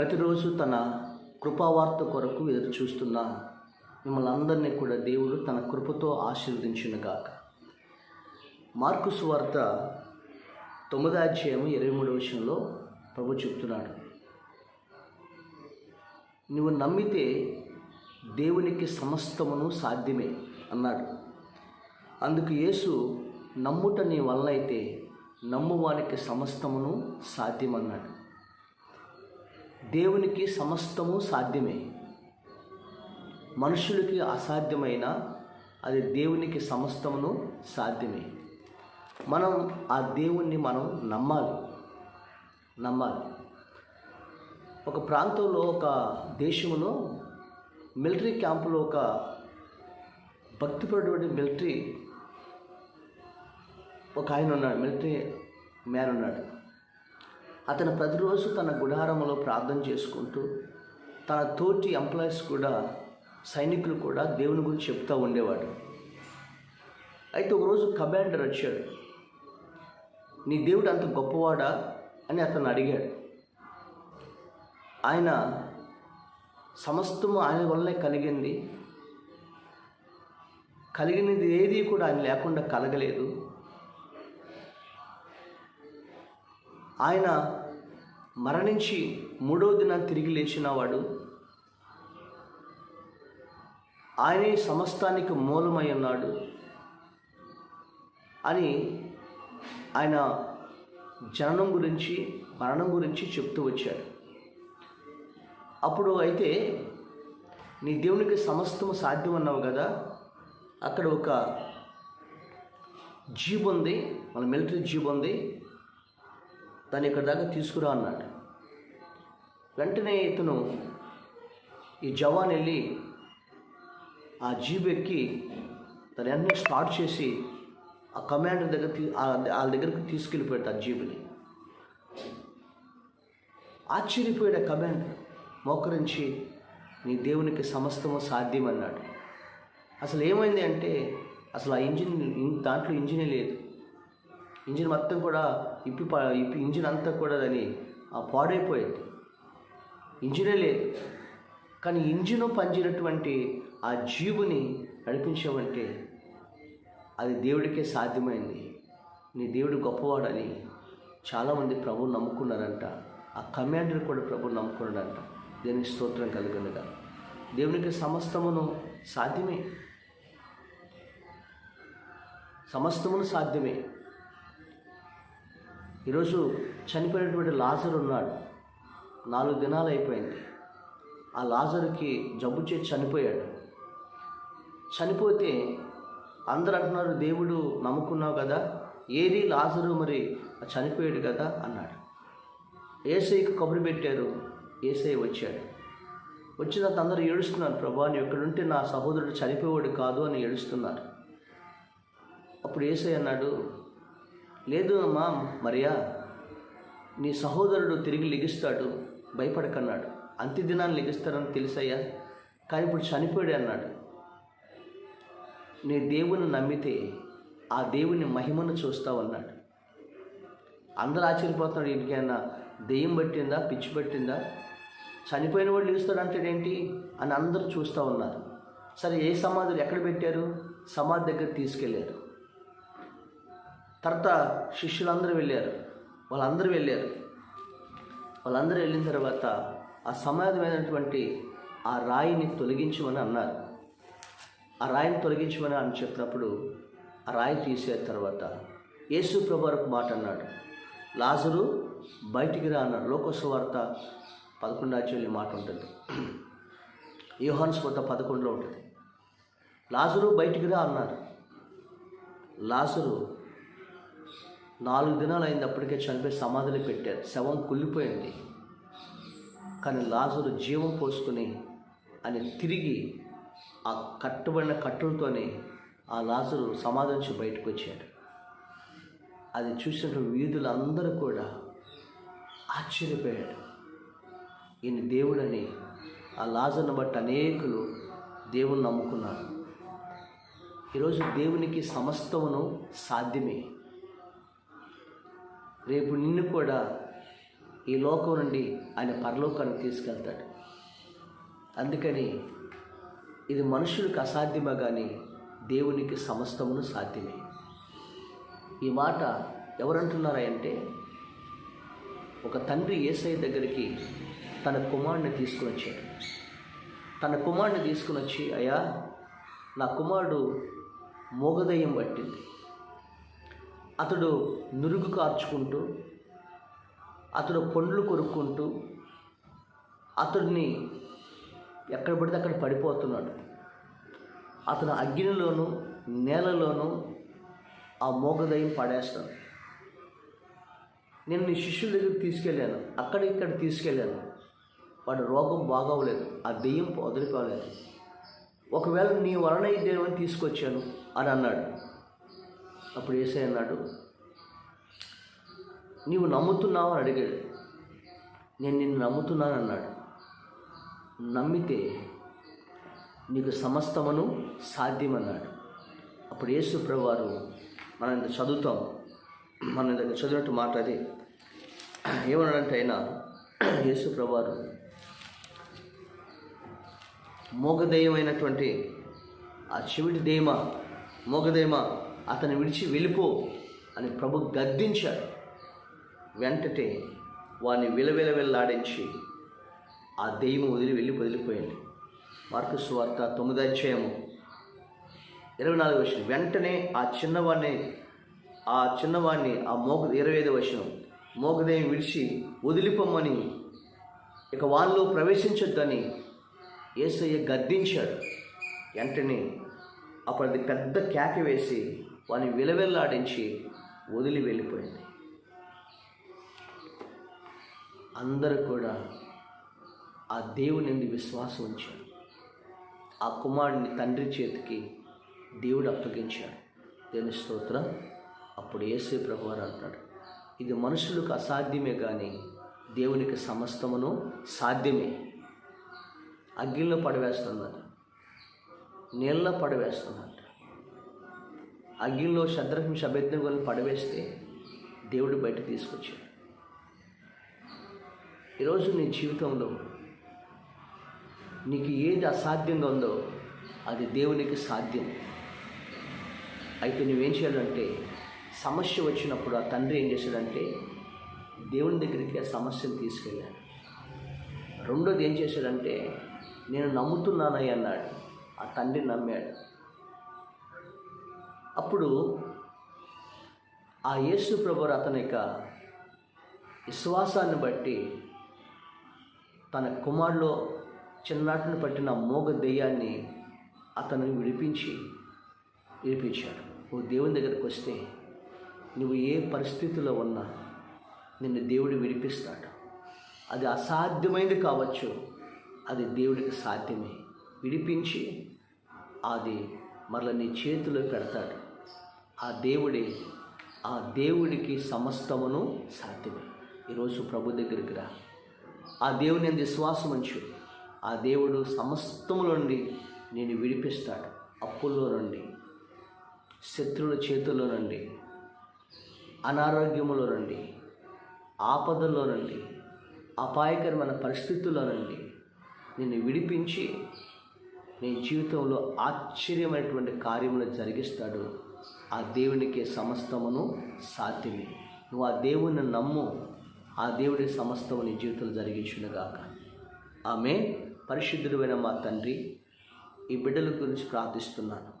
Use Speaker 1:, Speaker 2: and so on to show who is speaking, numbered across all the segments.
Speaker 1: ప్రతిరోజు తన కృపావార్త కొరకు ఎదురు చూస్తున్న మిమ్మల్ని అందరినీ కూడా దేవుడు తన కృపతో ఆశీర్వదించునుగాక. మార్కు సువార్త తొమ్మిదో అధ్యాయం ఇరవై మూడవ విషయంలో ప్రభు చెప్తున్నాడు. నువ్వు నమ్మితే దేవునికి సమస్తమును సాధ్యమే అన్నాడు. అందుకు యేసు నమ్ముట నీ వల్ల అయితే నమ్మువానికి సమస్తమును సాధ్యమన్నాడు. దేవునికి సమస్తము సాధ్యమే. మనుషులకి అసాధ్యమైన అది దేవునికి సమస్తమును సాధ్యమే. మనం ఆ దేవుణ్ణి మనం నమ్మాలి. నమ్మాలి. ఒక ప్రాంతంలో ఒక దేశంలో మిలిటరీ క్యాంపులో ఒక భక్తిపడేటువంటి మిలిటరీ ఒక ఆయన ఉన్నాడు మిలిటరీ మ్యాన్ ఉన్నాడు. అతను ప్రతిరోజు తన గుడారంలో ప్రార్థన చేసుకుంటూ తన తోటి ఎంప్లాయీస్ కూడా సైనికులు కూడా దేవుని గురించి చెప్తూ ఉండేవాడు. అయితే ఒకరోజు కమాండర్ వచ్చాడు. నీ దేవుడు అంత గొప్పవాడా? అని అతను అడిగాడు. ఆయన సమస్తము ఆయన వల్లనే కలిగింది. కలిగినది ఏది కూడా ఆయన లేకుండా కలగలేదు. ఆయన మరణించి మూడో దినం తిరిగి లేచినవాడు ఆయనే సమస్తానికి మూలమై ఉన్నాడు అని ఆయన జననం గురించి మరణం గురించి చెప్తూ వచ్చాడు. అప్పుడు అయితే నీ దేవునికి సమస్తము సాధ్యం అన్నావు కదా? అక్కడ ఒక జీబ్ ఉంది మన మిలిటరీ జీబ్ ఉంది. దాన్ని ఇక్కడ దాకా తీసుకురా అన్నాడు. వెంటనే ఇతను ఈ జవాన్ వెళ్ళి ఆ జీబ్ ఎక్కి తన వెంటనే స్టార్ట్ చేసి ఆ కమాండర్ దగ్గర వాళ్ళ దగ్గరికి తీసుకెళ్ళిపోయాడు ఆ జీబుని ఆశ్చర్యపోయాడు ఆ కమాండర్. మోకరించి నీ దేవునికి సమస్తము సాధ్యమన్నాడు. అసలు ఏమైంది అంటే అసలు ఆ ఇంజిన్ దాంట్లో ఇంజినే లేదు. ఇంజిన్ మొత్తం కూడా ఇప్పి ఇప్పి ఇంజిన్ అంతా కూడా దాని ఆ పాడైపోయింది. ఇంజినే లేదు. కానీ ఇంజిన్ పనిచేయనటువంటి ఆ జీవుని నడిపించామంటే అది దేవుడికే సాధ్యమైంది. నీ దేవుడు గొప్పవాడని చాలామంది ప్రభువు నమ్ముకున్నారంట. ఆ కమాండర్ కూడా ప్రభు నమ్ముకున్నాడంట. దేనికి స్తోత్రం కలిగినగా. దేవునికి సమస్తమును సాధ్యమే. సమస్తమును సాధ్యమే. ఈరోజు చనిపోయినటువంటి లాజర్ ఉన్నాడు. నాలుగు దినాలు అయిపోయింది. ఆ లాజర్కి జబ్బు చేసి చనిపోయాడు. చనిపోతే అందరు అంటున్నారు దేవుడు నమ్ముకున్నావు కదా? ఏది లాజరు మరి చనిపోయాడు కదా? అన్నాడు. ఏసైకి కబురు పెట్టారు. ఏసై వచ్చాడు. వచ్చిన అందరూ ఏడుస్తున్నారు ప్రభా నువ్వు ఎక్కడుంటే నా సహోదరుడు చనిపోయాడు కాదు అని ఏడుస్తున్నారు. అప్పుడు ఏసై అన్నాడు లేదు అమ్మా మరియా. నీ సహోదరుడు తిరిగి లెగిస్తాడు భయపడకన్నాడు. అంత్య దినాన్ని తెలుసయ్యా. కానీ ఇప్పుడు చనిపోయాడు అన్నాడు. నీ దేవుని నమ్మితే ఆ దేవుని మహిమను చూస్తావన్నాడు. అందరూ ఆశ్చర్యపోతున్నాడు వీడికైనా దెయ్యం పట్టిందా పిచ్చి పట్టిందా? చనిపోయిన వాడు అంటాడేంటి అని అందరూ చూస్తూ ఉన్నారు. సరే ఏ సమాధులు ఎక్కడ పెట్టారు? సమాధి దగ్గర తీసుకెళ్ళారు తర్వాత శిష్యులందరూ వెళ్ళారు. వాళ్ళందరూ వెళ్ళారు. వాళ్ళందరూ వెళ్ళిన తర్వాత ఆ సమాధమైనటువంటి ఆ రాయిని తొలగించమని అన్నారు. ఆ రాయిని తొలగించమని అని చెప్పినప్పుడు ఆ రాయి తీసే తర్వాత యేసు ప్రభు ఒక మాట అన్నాడు. లాజరు బయటికి రా అన్నాడు లోకసువార్త వార్త అధ్యాయులు మాట ఉంటుంది. యూహాన్స్ వార్త పదకొండులో ఉంటుంది. లాజరు బయటికి రా అన్నారు. లాజరు నాలుగు దినాలు అయింది అప్పటికే చనిపోయి సమాధిలో పెట్టారు. శవం కుళ్ళిపోయింది. కానీ లాజరు జీవం పోసుకుని అని తిరిగి ఆ కట్టుబడిన కట్టులతోనే ఆ లాజరు సమాధి నుంచి బయటకు వచ్చాడు. అది చూసినట్టు వీధులందరూ కూడా ఆశ్చర్యపోయాడు ఈయన దేవుడని ఆ లాజర్ను బట్టి అనేకులు దేవుని నమ్ముకున్నారు. ఈరోజు దేవునికి సమస్తమును సాధ్యమే. రేపు నిన్ను కూడా ఈ లోకం నుండి ఆయన పరలోకానికి తీసుకెళ్తాడు. అందుకని ఇది మనుషులకు అసాధ్యమే కానీ దేవునికి సమస్తమును సాధ్యమే. ఈ మాట ఎవరంటున్నారంటే ఒక తండ్రి ఏసై దగ్గరికి తన కుమారుడిని తీసుకుని వచ్చాడు. తన కుమారుడిని తీసుకుని వచ్చి అయ్యా నా కుమారుడు మోగదయం పట్టింది. అతడు నురుగు కార్చుకుంటూ అతడు పండ్లు కొరుక్కుంటూ అతడిని ఎక్కడ పడితే అక్కడ పడిపోతున్నాడు. అతను అగ్నిలోను నేలలోను ఆ మోగదయం పడేస్తాను నేను నీ శిష్యుల దగ్గరికి తీసుకెళ్ళాను. అక్కడ ఇక్కడ తీసుకెళ్ళాను. వాడి రోగం బాగోలేదు ఆ దెయ్యం వదిలిపోలేదు. ఒకవేళ నీ వలన ఈ దేవుని తీసుకొచ్చాను అని అన్నాడు. అప్పుడు ఏసై అన్నాడు నీవు నమ్ముతున్నావు అని అడిగాడు. నేను నిన్ను నమ్ముతున్నాను అన్నాడు. నమ్మితే నీకు సమస్తమును సాధ్యమన్నాడు. అప్పుడు యేసు ప్రభువారు మనం ఇంత చదువుతాం. మనం ఇంత చదివినట్టు మాట అది. ఏమన్నాడంటే అయినా యేసు ప్రభువారు మోగదేయమైనటువంటి ఆ చెవిటి దేమ మోగదేమ అతను విడిచి వెళ్ళిపో అని ప్రభు గద్దించాడు. వెంటనే వాడిని విలవిల వెళ్ళాడించి ఆ దెయ్యం వదిలి వెళ్ళి వదిలిపోయింది. మార్కు సువార్త తొమ్మిది అధ్యాయము ఇరవై నాలుగు వచ్చిన వెంటనే ఆ చిన్నవాడిని ఆ చిన్నవాడిని ఆ మోగ ఇరవై ఐదు వచ్చిన మోగదేయం విడిచి వదిలిపోమ్మని ఇక వాళ్ళు ప్రవేశించొద్దని ఏసయ్య గద్దించాడు. వెంటనే అప్పుడు అది పెద్ద కేక వేసి వాని విలవెల్లాడించి వదిలి వెళ్ళిపోయింది. అందరూ కూడా ఆ దేవుని ఎందు విశ్వాసం ఉంచారు. ఆ కుమారుడిని తండ్రి చేతికి దేవుడు అప్పగించాడు. దేని స్తోత్రం. అప్పుడు ఏసే ప్రభువారు అంటాడు ఇది మనుషులకు అసాధ్యమే కానీ దేవునికి సమస్తమును సాధ్యమే. అగ్గిలో పడవేస్తున్నారు నీళ్ళలో పడవేస్తున్నారు. అగ్నిలో శద్రహం శబెద్దుకొని పడవేస్తే దేవుడు బయట తీసుకొచ్చాడు. ఈరోజు నీ జీవితంలో నీకు ఏది అసాధ్యంగా ఉందో అది దేవునికి సాధ్యం. అయితే నువ్వేం చేయాలంటే సమస్య వచ్చినప్పుడు ఆ తండ్రి ఏం చేశాడంటే దేవుని దగ్గరికి ఆ సమస్యను తీసుకెళ్ళాడు. రెండోది ఏం చేశాడంటే నేను నమ్ముతున్నానయ్య అన్నాడు. ఆ తండ్రి నమ్మాడు. అప్పుడు ఆ యేసు ప్రభు అతని యొక్క విశ్వాసాన్ని బట్టి తన కుమారులో చిన్నాటిని పట్టిన మోగ దెయ్యాన్ని అతను విడిపించి విడిపించాడు. ఓ దేవుని దగ్గరికి వస్తే నువ్వు ఏ పరిస్థితిలో ఉన్నా నిన్ను దేవుడు విడిపిస్తాడు. అది అసాధ్యమైనది కావచ్చు అది దేవుడికి సాధ్యమే. విడిపించి అది మరల నీ చేతిలో పెడతాడు. ఆ దేవుడే ఆ దేవుడికి సమస్తమును సాధ్యమే. ఈరోజు ప్రభు దగ్గరికి రా. ఆ దేవుని విశ్వాసం ఉంచు. ఆ దేవుడు సమస్తములో నుండి నేను విడిపిస్తాడు. అప్పుల్లో నుండి శత్రువుల చేతుల్లో నుండి అనారోగ్యములో నుండి ఆపదల్లో నుండి అపాయకరమైన పరిస్థితుల్లో నుండి నిన్ను విడిపించి నీ జీవితంలో ఆశ్చర్యమైనటువంటి కార్యములు జరిగిస్తాడు. ఆ దేవునికి సమస్తమును సాధ్యమే. నువ్వు ఆ దేవుని నమ్ము. ఆ దేవుడి సమస్తము నీ జీవితంలో జరిగించునుగాక. ఆమె పరిశుద్ధుడైన మా తండ్రి ఈ బిడ్డల గురించి ప్రార్థిస్తున్నాను.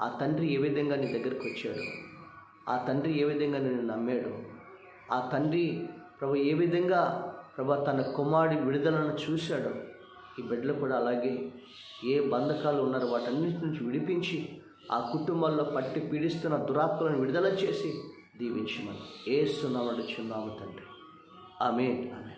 Speaker 1: ఆ తండ్రి ఏ విధంగా నీ దగ్గరకు వచ్చాడు? ఆ తండ్రి ఏ విధంగా నేను నమ్మాడు? ఆ తండ్రి ప్రభు ఏ విధంగా ప్రభు తన కుమారుడి విడుదలను చూశాడు? ఈ బిడ్డలు కూడా అలాగే ఏ బంధకాలు ఉన్నారో వాటన్నిటి నుంచి విడిపించి ఆ కుటుంబాల్లో పట్టి పీడిస్తున్న దురాత్మలను విడుదల చేసి దీవించమని ఏ సున్నామడుచున్నాము తండ్రి. ఆమె ఆమె